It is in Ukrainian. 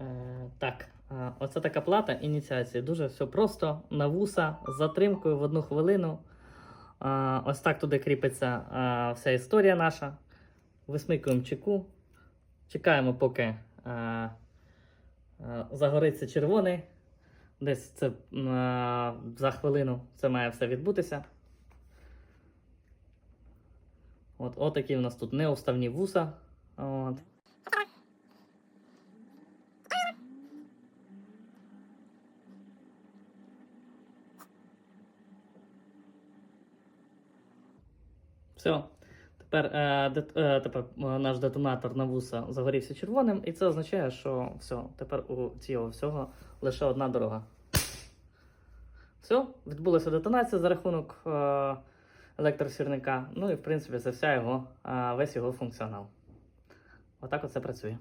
Е, так, е, оце така плата ініціації. Дуже все просто на вуса з затримкою в одну хвилину. Е, ось так туди кріпиться вся історія наша. Висмикуємо чеку. Чекаємо, поки загориться червоний. Десь це за хвилину це має все відбутися. От, отакі у нас тут неуставні вуса. От. Все. Тепер, е, дет, е, тепер е, наш детонатор на вуса загорівся червоним, і це означає, що все, тепер у цього всього лише одна дорога. Все, відбулася детонація за рахунок е, електросірника. Ну і в принципі це вся його, е, весь його функціонал. Отак оце працює.